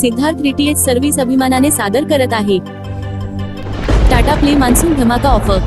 Siddharth DTH service अभिमानाने सादर करत आहे. टाटा प्ले मान्सून धमाका offer.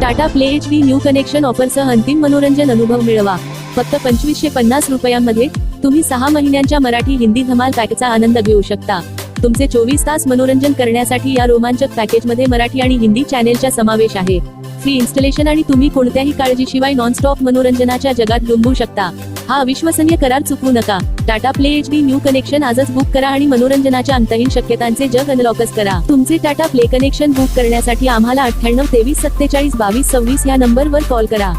Tata play H D new connection ऑफरसह अंतिम मनोरंजन अनुभव मिळवा. फक्त पंचवीसशे पन्नास रुपयांमध्ये तुम्ही सहा महिन्यांच्या मराठी हिंदी धमाल पॅकचा आनंद घेऊ शकता. तुमचे चोवीस तास मनोरंजन करण्यासाठी या रोमांचक पॅकेजमध्ये मराठी आणि हिंदी चॅनेलचा समावेश आहे. फ्री इन्स्टॉलेशन आणि तुम्ही कोणत्याही काळजीशिवाय नॉनस्टॉप मनोरंजनाच्या जगात डुंबू शकता. हा अविश्वसनीय करार चुकवू नका. Tata play H D new connection आजच बुक करा आणि मनोरंजनाच्या अंतहीन शक्यतांचे जग अनलॉकच करा. तुमचे टाटा प्ले कनेक्शन बुक करण्यासाठी आम्हाला अठ्ठ्याण्णव तेवीस सत्तेचाळीस बावीस सव्वीस या नंबरवर कॉल करा.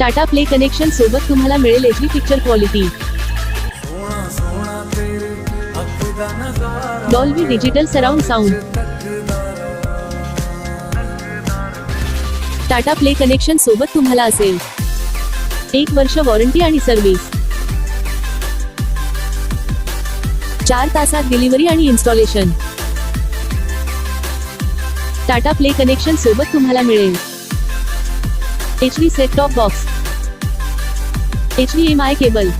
टाटा प्ले कनेक्शन सोबत तुम्हाला मिळेल H D picture quality Dolby digital surround sound. Tata play connection सोबत तुम्हाला असेल. एक वर्ष वॉरंटी आणि सर्व्हिस चार तासात डिलिव्हरी आणि इन्स्टॉलेशन टाटा प्ले कनेक्शन सोबत तुम्हाला मिळेल. H D set top box H D M I cable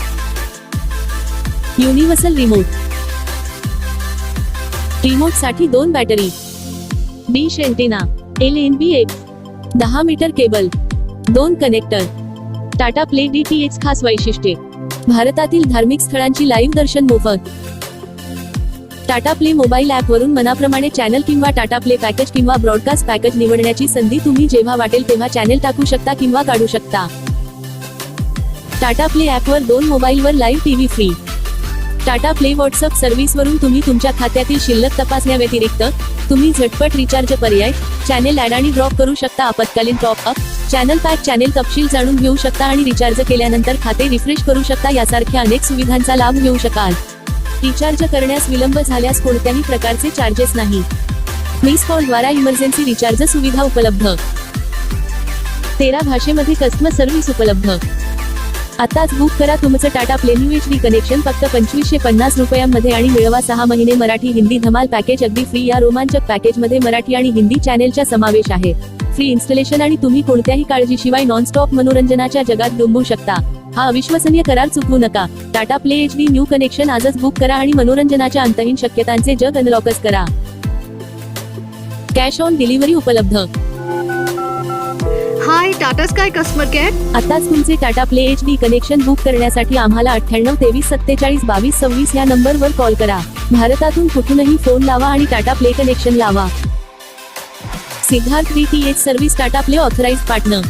universal remote रिमोटसाठी दोन battery. Dish antenna L N B एक दहा मीटर केबल दोन connector Tata play D T H खास वैशिष्ट्ये. भारतातील धार्मिक स्थळांची लाईव्ह दर्शन मोफत. टाटा प्ले मोबाईल ऍप वरून मनाप्रमाणे चॅनल किंवा टाटा प्ले पॅकेज किंवा ब्रॉडकास्ट पॅकेज निवडण्याची संधी तुम्ही जेव्हा वाटेल तेव्हा चॅनेल टाकू शकता किंवा काढू शकता. टाटा प्ले ऍप वर दोन मोबाईलवर live TV free Tata play WhatsApp service वरून तुम्ही तुमच्या खात्यातील शिल्लक तपासण्याव्यतिरिक्त तुम्ही झटपट रिचार्ज पर्याय चॅनेल ऍड आणि ड्रॉप करू शकता. आपत्कालीन top up channel pack channel तपशील जाणून घेऊ शकता आणि रिचार्ज केल्यानंतर खाते रिफ्रेश करू शकता. यासारख्या अनेक सुविधांचा लाभ घेऊ शकाल. रिचार्ज करण्यास विलंब झाल्यास कोणत्याही प्रकारचे चार्जेस नाही. मिस कॉल द्वारा इमर्जन्सी रिचार्ज सुविधा उपलब्ध. तेरा भाषेमध्ये कस्टमर सर्व्हिस उपलब्ध. आताच बुक करा तुमचं Tata play new H D connection फक्त पंचवीसशे पन्नास रुपयांमध्ये आणि मिळवा सहा महिने मराठी हिंदी धमाल पॅकेज अगदी फ्री या रोमांचक पॅकेजमध्ये मराठी आणि हिंदी चॅनेलचा समावेश आहे. फ्री इन्स्टॉलेशन आणि तुम्ही कोणत्याही काळजीशिवाय नॉनस्टॉप मनोरंजनाच्या जगात डुंबू शकता. हा अविश्वसनीय करार चुकवू नका. Tata play H D new connection आजच बुक करा आणि मनोरंजनाच्या अंतहीन शक्यतांचे जग अनलॉकच करा. कॅश ऑन डिलिव्हरी उपलब्ध. Hi Tata sky customer care आताच तुमचे Tata play H D connection book करण्यासाठी आम्हाला अठ्ठ्याण्णव तेवीस सत्तेचाळीस बावीस सव्वीस या नंबरवर कॉल करा. भारतातून कुठूनही फोन लावा आणि टाटा प्ले कनेक्शन लावा. Siddharth D T H service Tata play authorise partner